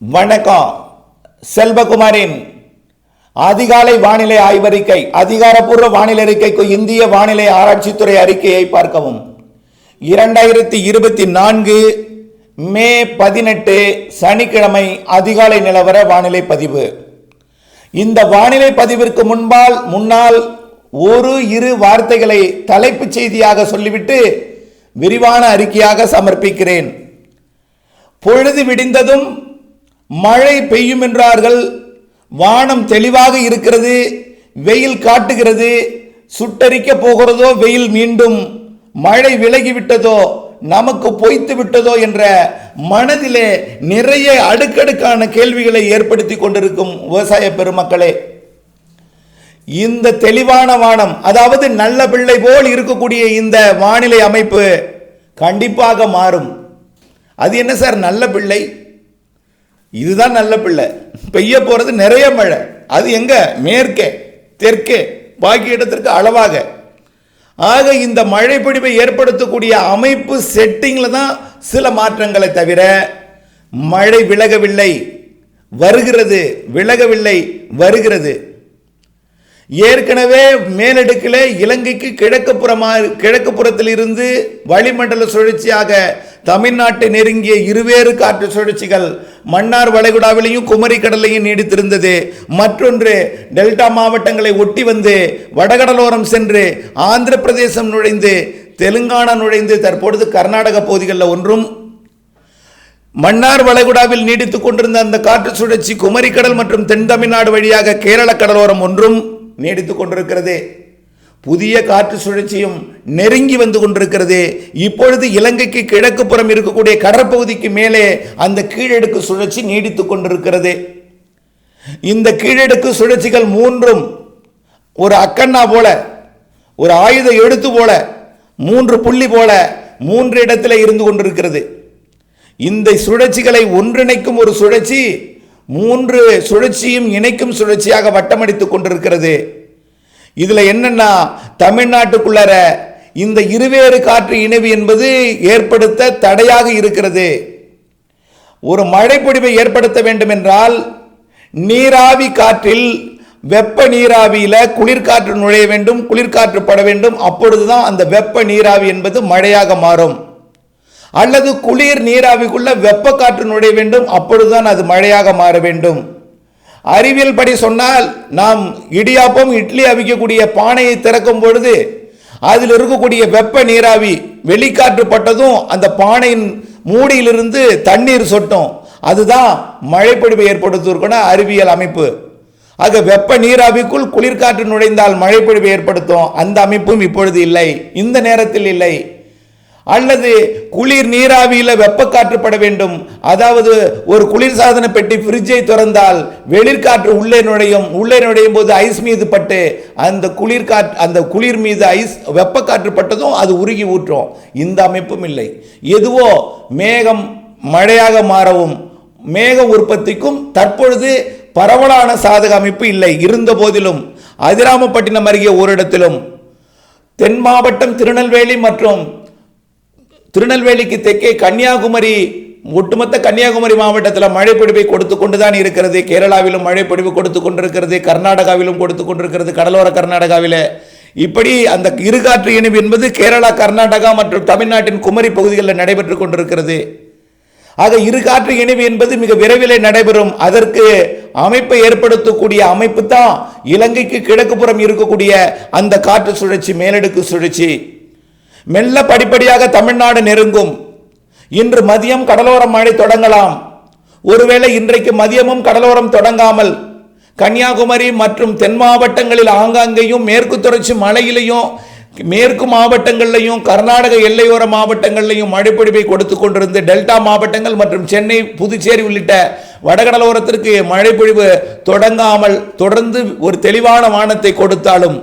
வணக்கம். செல்வகுமாரின் அதிகாலை வானிலை ஆய்வறிக்கை அதிகாரப்பூர்வ வானிலை அறிக்கைக்கு இந்திய வானிலை ஆராய்ச்சித்துறை அறிக்கையை பார்க்கவும். இரண்டாயிரத்தி இருபத்தி நான்கு மே பதினெட்டு சனிக்கிழமை அதிகாலை நிலவர வானிலை பதிவு. இந்த வானிலை பதிவிற்கு முன்பால் முன்னால் ஒரு இரு வார்த்தைகளை தலைப்புச் செய்தியாக சொல்லிவிட்டு விரிவான அறிக்கையாக சமர்ப்பிக்கிறேன். பொழுது விடிந்ததும் மழை பெய்யும் என்றார்கள் வானம் தெளிவாக இருக்கிறது. வெயில் காட்டுகிறது. சுட்டரிக்க போகிறதோ வெயில் மீண்டும். மழை விலகிவிட்டதோ நமக்கு பொய்த்து விட்டதோ என்ற மனதிலே நிறைய அடுக்கடுக்கான கேள்விகளை ஏற்படுத்தி கொண்டிருக்கும் விவசாய பெருமக்களே. இந்த தெளிவான வானம் அதாவது நல்ல பிள்ளை போல் இருக்கக்கூடிய இந்த வானிலை அமைப்பு கண்டிப்பாக மாறும். அது என்ன சார்? நல்ல பிள்ளை? இதுதான் நல்ல பிள்ளை. பெய்ய போகிறது நிறைய மழை. அது எங்கே? மேற்கே தெற்கே பாக்கி இடத்திற்கு அளவாக. ஆக இந்த மழை பிடிப்பை ஏற்படுத்தக்கூடிய அமைப்பு செட்டிங்கில் தான் சில மாற்றங்களை தவிர மழை விலகவில்லை. வருகிறது விலகவில்லை வருகிறது. ஏற்கனவே மேலடுக்கில் இலங்கைக்கு கிழக்கு புறமா கிழக்கு புறத்தில் இருந்து வளிமண்டல சுழற்சியாக தமிழ்நாட்டை நெருங்கிய இருவேறு காற்று சுழற்சிகள் மன்னார் வளைகுடாவிலையும் குமரி கடலையும் நீடித்திருந்தது. மற்றொன்று டெல்டா மாவட்டங்களை ஒட்டி வந்து வடகடலோரம் சென்று ஆந்திர பிரதேசம் நுழைந்து தெலுங்கானா நுழைந்து தற்பொழுது கர்நாடக பகுதிகளில் ஒன்றும். மன்னார் வளைகுடாவில் நீடித்துக் கொண்டிருந்த அந்த காற்று சுழற்சி குமரிக்கடல் மற்றும் தென் தமிழ்நாடு வழியாக கேரள கடலோரம் ஒன்றும் நீடித்துக் கொண்டிருக்கிறது. புதிய காற்று சுழற்சியும் நெருங்கி வந்து கொண்டிருக்கிறது. இப்பொழுது இலங்கைக்கு கிழக்கு புறம் இருக்கக்கூடிய கடற்பகுதிக்கு மேலே அந்த கீழடுக்கு சுழற்சி நீடித்துக் கொண்டிருக்கிறது. இந்த கீழடுக்கு சுழற்சிகள் மூன்றும் ஒரு அக்கண்ணா போல ஒரு ஆயுத எழுத்து போல மூன்று புள்ளி போல மூன்று இடத்துல இருந்து கொண்டிருக்கிறது. இந்த சுழற்சிகளை ஒன்றிணைக்கும் ஒரு சுழற்சி மூன்று சுழற்சியும் இணைக்கும் சுழற்சியாக வட்டமடித்துக் கொண்டிருக்கிறது. இதில் என்னென்னா தமிழ்நாட்டுக்குள்ளார இந்த இருவேறு காற்று இணைவு என்பது ஏற்படுத்த தடையாக இருக்கிறது. ஒரு மழைப்பொழிவை ஏற்படுத்த வேண்டும் என்றால் நீராவி காற்றில் வெப்ப நீராவியில் குளிர்காற்று நுழைய வேண்டும் குளிர்காற்று பட வேண்டும். அப்பொழுதுதான் அந்த வெப்ப நீராவி என்பது மழையாக மாறும். அல்லது குளிர் நீராவிக்குள்ள வெப்ப காற்று நுழைய வேண்டும் அப்பொழுதுதான் அது மழையாக மாற வேண்டும். அறிவியல் படி சொன்னால் நாம் இடியாப்பம் இட்லி அவிக்கக்கூடிய பானையை திறக்கும் பொழுது அதில் இருக்கக்கூடிய வெப்ப நீராவி வெளிக்காற்று பட்டதும் அந்த பானையின் மூடியிலிருந்து தண்ணீர் சொட்டும். அதுதான் மழைப்பொழிவை ஏற்படுத்துவதற்கான அறிவியல் அமைப்பு. ஆக வெப்ப நீராவிக்குள் குளிர்காற்று நுழைந்தால் மழைப்பொழிவை ஏற்படுத்தும். அந்த அமைப்பும் இப்பொழுது இல்லை. இந்த நேரத்தில் இல்லை. அல்லது குளிர் நீராவியில் வெப்பக்காற்று பட வேண்டும். அதாவது ஒரு குளிர்சாதன பெட்டி ஃப்ரிட்ஜை திறந்தால் வெளிர்காற்று உள்ளே நுழையும் உள்ளே நுழையும் போது ஐஸ் மீது பட்டு அந்த குளிர்காற்று அந்த குளிர் மீது ஐஸ் வெப்பக்காற்று பட்டதும் அது உருகி ஊற்றும். இந்த அமைப்பும் இல்லை. எதுவோ மேகம் மழையாக மாறவும் மேக உற்பத்திக்கும் தற்பொழுது பரவலான சாதக அமைப்பு இல்லை. இருந்த போதிலும் அதிராமப்பட்டினம் அருகே ஓரிடத்திலும் தென் மாவட்டம் திருநெல்வேலி மற்றும் திருநெல்வேலிக்கு தெற்கே கன்னியாகுமரி ஒட்டுமொத்த கன்னியாகுமரி மாவட்டத்தில் மழை கொடுத்து கொண்டு தான் இருக்கிறது. கேரளாவிலும் மழை கொடுத்து கொண்டிருக்கிறது கர்நாடகாவிலும் கொடுத்து கொண்டிருக்கிறது கடலோர கர்நாடகாவில். இப்படி அந்த இருகாற்று இணைவு என்பது கேரளா கர்நாடகா மற்றும் தமிழ்நாட்டின் குமரி பகுதிகளில் நடைபெற்று கொண்டிருக்கிறது. ஆக இருகாற்று இணைவு என்பது மிக விரைவில் நடைபெறும். அதற்கு அமைப்பை ஏற்படுத்தக்கூடிய அமைப்பு தான் இலங்கைக்கு கிழக்கு புறம் இருக்கக்கூடிய அந்த காற்று சுழற்சி மேலடுக்கு சுழற்சி. மெல்ல படிப்படியாக தமிழ்நாடு நெருங்கும். இன்று மதியம் கடலோரம் மழை தொடங்கலாம். ஒருவேளை இன்றைக்கு மதியமும் கடலோரம் தொடங்காமல் கன்னியாகுமரி மற்றும் தென் மாவட்டங்களில் ஆங்காங்கேயும் மேற்கு தொடர்ச்சி மலையிலையும் மேற்கு மாவட்டங்கள்லையும் கர்நாடக எல்லையோர மாவட்டங்கள்லையும் மழைப்பொழிவை கொடுத்து கொண்டிருந்து டெல்டா மாவட்டங்கள் மற்றும் சென்னை புதுச்சேரி உள்ளிட்ட வடகடலோரத்திற்கு மழைப்பொழிவு தொடங்காமல் தொடர்ந்து ஒரு தெளிவான வானத்தை கொடுத்தாலும்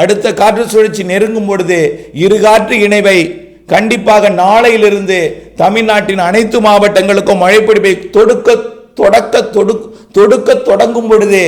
அடுத்த காற்று சுழற்சி நெருங்கும் பொழுது இரு காற்று இணைவை கண்டிப்பாக நாளையிலிருந்து தமிழ்நாட்டின் அனைத்து மாவட்டங்களுக்கும் மழைப்பிடிப்பை தொடுக்க தொடக்க தொடு தொடுக்க தொடங்கும் பொழுது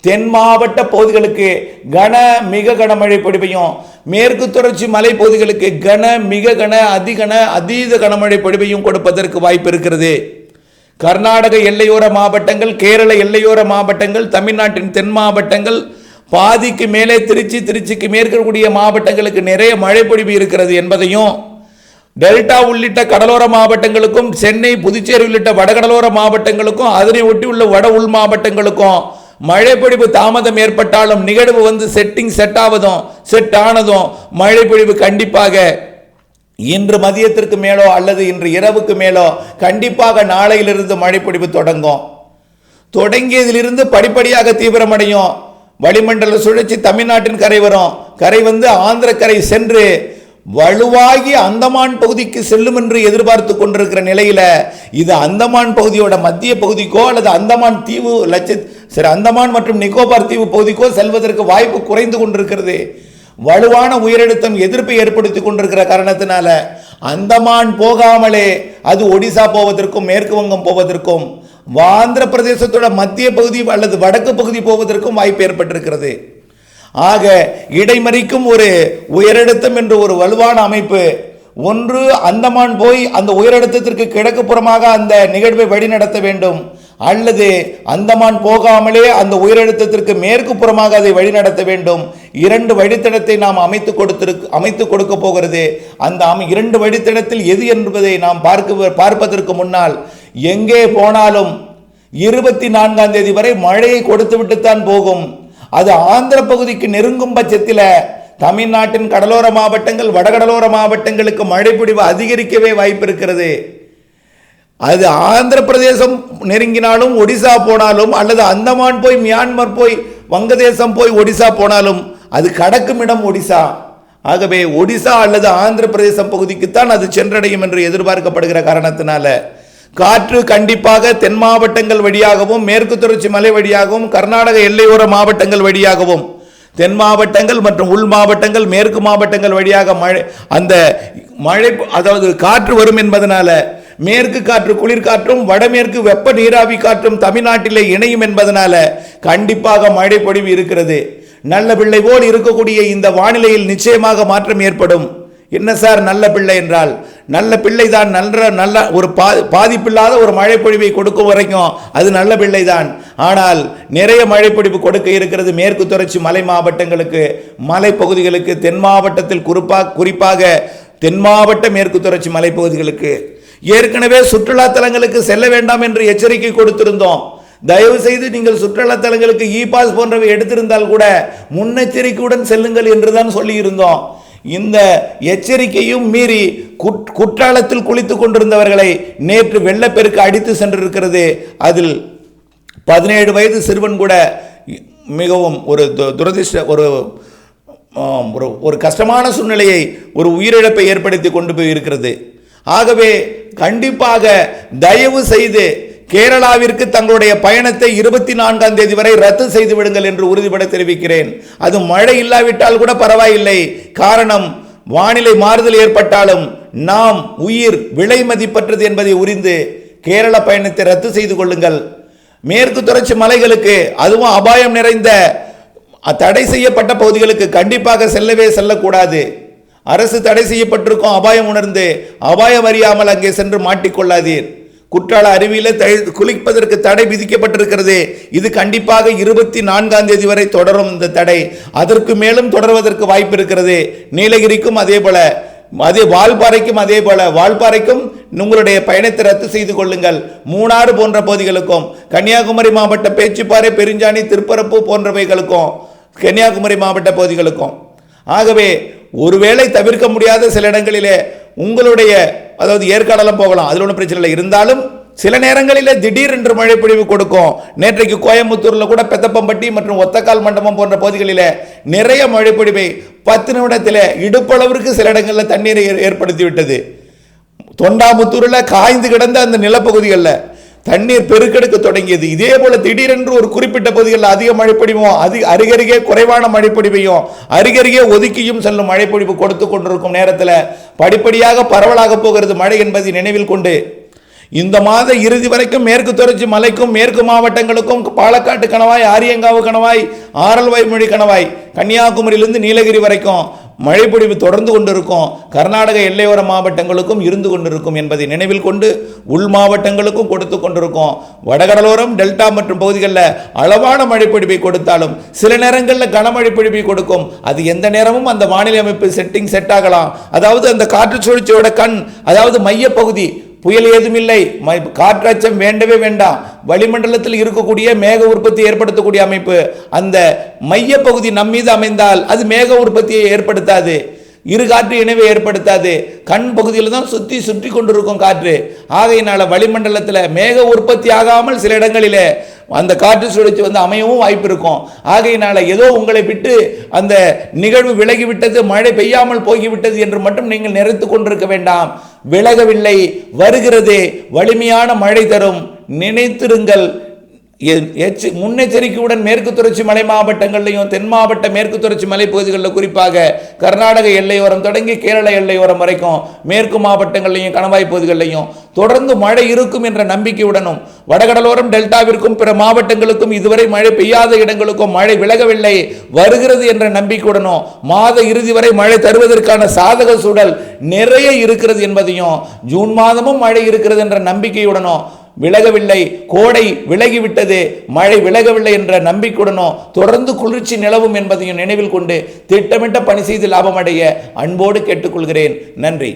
தென் மாவட்ட பகுதிகளுக்கு கன மிக கனமழை பொழிவையும் மேற்கு தொடர்ச்சி மலை பகுதிகளுக்கு கன மிக கன அதிகன அதீத கனமழை பொழிவையும் கொடுப்பதற்கு வாய்ப்பு இருக்கிறது. கர்நாடக எல்லையோர மாவட்டங்கள் கேரள எல்லையோர மாவட்டங்கள் தமிழ்நாட்டின் தென் மாவட்டங்கள் பாதிக்கு மேலே திருச்சி திருச்சிக்கு மேற்கக்கூடிய மாவட்டங்களுக்கு நிறைய மழைப்பொழிவு இருக்கிறது என்பதையும் டெல்டா உள்ளிட்ட கடலோர மாவட்டங்களுக்கும் சென்னை புதுச்சேரி உள்ளிட்ட வடகடலோர மாவட்டங்களுக்கும் அதனை ஒட்டி உள்ள வட உள் மாவட்டங்களுக்கும் மழைப்பொழிவு தாமதம் ஏற்பட்டாலும் நிகழ்வு வந்து செட்டிங் செட் ஆவதும் செட் ஆனதும் மழைப்பொழிவு கண்டிப்பாக இன்று மதியத்திற்கு மேலோ அல்லது இன்று இரவுக்கு மேலோ கண்டிப்பாக நாளையிலிருந்து மழைப்பொழிவு தொடங்கும். தொடங்கியதிலிருந்து படிப்படியாக தீவிரமடையும். வளிமண்டல சுழற்சி தமிழ்நாட்டின் கரை வரும். கரை வந்து ஆந்திர கரை சென்று வலுவாகி அந்தமான் பகுதிக்கு செல்லும் என்று எதிர்பார்த்து கொண்டிருக்கிற நிலையில் இது அந்தமான் பகுதியோட மத்திய பகுதிக்கோ அல்லது அந்தமான் தீவு லட்ச சரி அந்தமான் மற்றும் நிக்கோபார் தீவு பகுதிக்கோ செல்வதற்கு வாய்ப்பு குறைந்து கொண்டிருக்கிறது. வலுவான உயரழுத்தம் எதிர்ப்பை ஏற்படுத்தி கொண்டிருக்கிற காரணத்தினால அந்தமான் போகாமலே அது ஒடிசா போவதற்கும் மேற்கு வங்கம் போவதற்கும் ஆந்திர பிரதேசத்தோட மத்திய பகுதி அல்லது வடக்கு பகுதி போவதற்கும் வாய்ப்பு ஏற்பட்டிருக்கிறது. ஆக இடைமறிக்கும் ஒரு உயரழுத்தம் என்ற ஒரு வலுவான அமைப்பு ஒன்று அந்தமான் போய் அந்த உயரழுத்தத்திற்கு கிழக்கு புறமாக அந்த நிகழ்வை வழிநடத்த வேண்டும். அல்லது அந்தமான் போகாமலே அந்த உயரழுத்தத்திற்கு மேற்கு புறமாக அதை வழிநடத்த வேண்டும். இரண்டு வழித்தடத்தை நாம் அமைத்து கொடுத்திருக்கு அமைத்து கொடுக்க போகிறது. அந்த இரண்டு வழித்தடத்தில் எது என்பதை நாம் பார்க்க பார்ப்பதற்கு முன்னால் எங்கே போனாலும் இருபத்தி நான்காம் தேதி வரை மழையை கொடுத்து விட்டுத்தான் போகும். அது ஆந்திர பகுதிக்கு நெருங்கும் பட்சத்தில் தமிழ்நாட்டின் கடலோர மாவட்டங்கள் வடகடலோர மாவட்டங்களுக்கு மழைப்பிடிவு அதிகரிக்கவே வாய்ப்பு இருக்கிறது அது ஆந்திர பிரதேசம் நெருங்கினாலும் ஒடிசா போனாலும் அல்லது அந்தமான் போய் மியான்மர் போய் வங்கதேசம் போய் ஒடிசா போனாலும் அது கடக்கும் இடம் ஒடிசா. ஆகவே ஒடிசா அல்லது ஆந்திர பிரதேசம் பகுதிக்குத்தான் அது சென்றடையும் என்று எதிர்பார்க்கப்படுகிற காரணத்தினால. காற்று கண்டிப்பாக தென் மாவட்டங்கள் வழியாகவும் மேற்கு தொடர்ச்சி மலை வழியாகவும் கர்நாடக எல்லையோர மாவட்டங்கள் வழியாகவும் தென் மாவட்டங்கள் மற்றும் உள் மாவட்டங்கள் மேற்கு மாவட்டங்கள் வழியாக மழை அந்த மழை அதாவது காற்று வரும் என்பதனால மேற்கு காற்று குளிர்காற்றும் வடமேற்கு வெப்ப நீராவி காற்றும் தமிழ்நாட்டிலே இணையும் என்பதனால கண்டிப்பாக மழை பொழிவு இருக்கிறது. நல்ல பிள்ளை போல் இருக்கக்கூடிய இந்த வானிலையில் நிச்சயமாக மாற்றம் ஏற்படும். என்ன சார் நல்ல பிள்ளை என்றால்? நல்ல பிள்ளை தான் நல்ல நல்ல ஒரு பா பாதிப்பில்லாத ஒரு மழைப்பொழிவை கொடுக்கும் வரைக்கும் அது நல்ல பிள்ளை தான் ஆனால் நிறைய மழைப்பொழிவு கொடுக்க இருக்கிறது மேற்கு தொடர்ச்சி மலை மாவட்டங்களுக்கு மலைப்பகுதிகளுக்கு தென் மாவட்டத்தில் குறிப்பாக குறிப்பாக தென் மாவட்ட மேற்கு தொடர்ச்சி மலைப்பகுதிகளுக்கு ஏற்கனவே சுற்றுலா தலங்களுக்கு செல்ல வேண்டாம் என்று எச்சரிக்கை கொடுத்திருந்தோம். தயவு செய்து நீங்கள் சுற்றுலா தலங்களுக்கு இ பாஸ் போன்றவை எடுத்திருந்தால் கூட முன்னெச்சரிக்கையுடன் செல்லுங்கள் என்றுதான் சொல்லியிருந்தோம். இந்த எச்சரிக்கையும் மீறி குட்- குற்றாலத்தில் குளித்து கொண்டிருந்தவர்களை நேற்று வெள்ளப்பெருக்கு அடித்து சென்றிருக்கிறது. அதில் பதினேழு வயது சிறுவன் கூட மிகவும் ஒரு து- துரதிர்ஷ்ட ஒரு ஒரு ஒரு கஷ்டமான சூழ்நிலையை ஒரு உயிரிழப்பை ஏற்படுத்தி கொண்டு போய் இருக்கிறது ஆகவே கண்டிப்பாக தயவு செய்து கேரளாவிற்கு தங்களுடைய பயணத்தை இருபத்தி நான்காம் தேதி வரை ரத்து செய்து விடுங்கள் என்று உறுதிபட தெரிவிக்கிறேன். அது மழை இல்லாவிட்டால் கூட பரவாயில்லை. காரணம் வானிலை மாறுதல் ஏற்பட்டாலும் நாம் உயிர் விலை மதிப்பற்றது என்பதை உரிந்து கேரள பயணத்தை ரத்து செய்து கொள்ளுங்கள். மேற்கு தொடர்ச்சி மலைகளுக்கு அதுவும் அபாயம் நிறைந்த தடை செய்யப்பட்ட பகுதிகளுக்கு கண்டிப்பாக செல்லவே செல்லக்கூடாது. அரசு தடை செய்யப்பட்டிருக்கும் அபாயம் உணர்ந்து அபாயம் அறியாமல் அங்கே சென்று மாட்டிக்கொள்ளாதீர். குற்றால அருவியில் குளிப்பதற்கு தடை விதிக்கப்பட்டிருக்கிறது. இது கண்டிப்பாக இருபத்தி நான்காம் தேதி வரை தொடரும் இந்த தடை. அதற்கு மேலும் தொடர்வதற்கு வாய்ப்பு இருக்கிறது. நீலகிரிக்கும் அதே போல அதே வால்பாறைக்கும் அதே போல வால்பாறைக்கும் உங்களுடைய பயணத்தை ரத்து செய்து கொள்ளுங்கள். மூணாறு போன்ற பகுதிகளுக்கும் கன்னியாகுமரி மாவட்ட பேச்சுப்பாறை பெருஞ்சாணி திருப்பரப்பு போன்றவைகளுக்கும் கன்னியாகுமரி மாவட்ட பகுதிகளுக்கும். ஆகவே ஒருவேளை தவிர்க்க முடியாத சில இடங்களிலே உங்களுடைய அதாவது ஏற்காடெல்லாம் போகலாம் அதில் ஒன்றும் பிரச்சனை இல்லை. இருந்தாலும் சில நேரங்களில் திடீரென்று மழை பொழிவு கொடுக்கும். நேற்றைக்கு கோயம்புத்தூரில் கூட பெத்தப்பம்பட்டி மற்றும் ஒத்தக்கால் மண்டபம் போன்ற பகுதிகளில் நிறைய மழை பொழிவை பத்து நிமிடத்தில் இடுப்பளவிற்கு சில இடங்களில் தண்ணீரை ஏ- ஏற்படுத்தி விட்டது தொண்டாமுத்தூரில் காய்ந்து கிடந்த அந்த நிலப்பகுதிகளில் தண்ணீர் பெருக்கெடுக்க தொடங்கியது. இதே போல திடீரென்று ஒரு குறிப்பிட்ட பகுதிகளில் அதிக மழைப்பொழிவும் அதிக அருகருகே குறைவான மழைப்பொழிவையும் அருகருகே ஒதுக்கியும் செல்லும் மழைப்பொழிவு கொடுத்து கொண்டிருக்கும் நேரத்தில் படிப்படியாக பரவலாக போகிறது மழை என்பதை நினைவில் கொண்டு இந்த மாத இறுதி வரைக்கும் மேற்கு தொடர்ச்சி மலைக்கும் மேற்கு மாவட்டங்களுக்கும் பாலக்காட்டு கணவாய் ஆரியங்காவு கணவாய் ஆரல்வாய்மொழி கணவாய் கன்னியாகுமரியிலிருந்து நீலகிரி வரைக்கும் மழைப்பொழிவு தொடர்ந்து கொண்டிருக்கும். கர்நாடக எல்லையோர மாவட்டங்களுக்கும் இருந்து கொண்டிருக்கும் என்பதை நினைவில் கொண்டு உள் மாவட்டங்களுக்கும் கொடுத்து கொண்டிருக்கும். வடகடலோரம் டெல்டா மற்றும் பகுதிகளில் அளவான மழைப்பொழிவை கொடுத்தாலும் சில நேரங்களில் கனமழை பொழிவை கொடுக்கும். அது எந்த நேரமும் அந்த வானிலை அமைப்பு செட்டிங் செட் ஆகலாம். அதாவது அந்த காற்று சுழற்சியோட கண் அதாவது மையப்பகுதி புயல் ஏதுமில்லை. ம- காற்றச்சம் வேண்டவே வேண்டாம். வளிமண்டலத்தில் இருக்கக்கூடிய மேக உற்பத்தி ஏற்படுத்தக்கூடிய அமைப்பு. அந்த மையப்பகுதி நம்மீது அமைந்தால் அது மேக உற்பத்தியை ஏற்படுத்தாது. இரு காற்று இணைவை ஏற்படுத்தாது. கண் பகுதியில் தான் சுற்றி சுற்றி கொண்டிருக்கும் காற்று. ஆகையினால வளிமண்டலத்தில் மேக உற்பத்தி ஆகாமல் சில இடங்களில் அந்த காற்று சுழற்சி வந்து அமையவும் வாய்ப்பு இருக்கும். ஆகையினால ஏதோ உங்களை விட்டு அந்த நிகழ்வு விலகிவிட்டது மழை பெய்யாமல் போய்விட்டது என்று மட்டும் நீங்கள் நிறைத்து கொண்டிருக்க வேண்டாம். விலகவில்லை வருகிறது வலிமையான மழை தரும். நினைத்திருங்கள் முன்னெச்சரிக்கையுடன் மேற்கு தொடர்ச்சி மலை மாவட்டங்கள்லையும் தென் மாவட்ட மேற்கு தொடர்ச்சி மலைப்பகுதிகளில் குறிப்பாக கர்நாடக எல்லையோரம் தொடங்கி கேரள எல்லையோரம் வரைக்கும் மேற்கு மாவட்டங்கள்லையும் கணவாய் பகுதிகளிலையும் தொடர்ந்து மழை இருக்கும் என்ற நம்பிக்கையுடனும் வடகடலோரம் டெல்டாவிற்கும் பிற மாவட்டங்களுக்கும் இதுவரை மழை பெய்யாத இடங்களுக்கும் மழை விலகவில்லை வருகிறது என்ற நம்பிக்கையுடனும் மாத இறுதி வரை மழை தருவதற்கான சாதக சூழல் நிறைய இருக்கிறது என்பதையும் ஜூன் மாதமும் மழை இருக்கிறது என்ற நம்பிக்கையுடனும் விலகவில்லை. கோடை விலகிவிட்டது. மழை விலகவில்லை என்ற நம்பிக்கையுடனோ தொடர்ந்து குளிர்ச்சி நிலவும் என்பதையும் நினைவில் கொண்டு திட்டமிட்ட பணி செய்து லாபமடைய அன்போடு கேட்டுக்கொள்கிறேன். நன்றி.